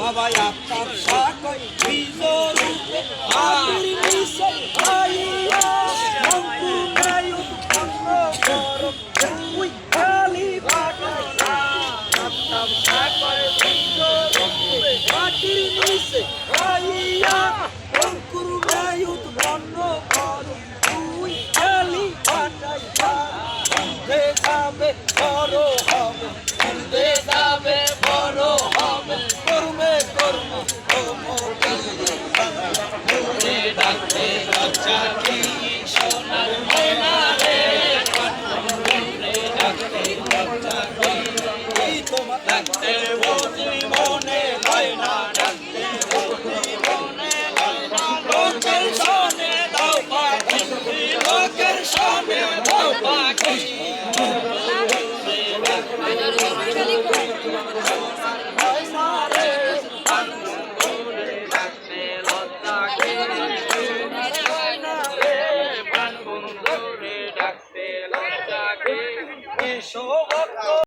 বাবা আপনার সাকই বিজরূপে আবির মিশে আইয়া অঙ্কুর নায়ক অন্ন গরম ওই খালি ভাটায় আপনার যাবে বড় হবে। করতে যাবে, বড় হবে। কর্ম কর্মে ডাকতে লজ্জা সোনার ময়না রে? ডাকতে লজ্জা তোমার ডাকতে শোভা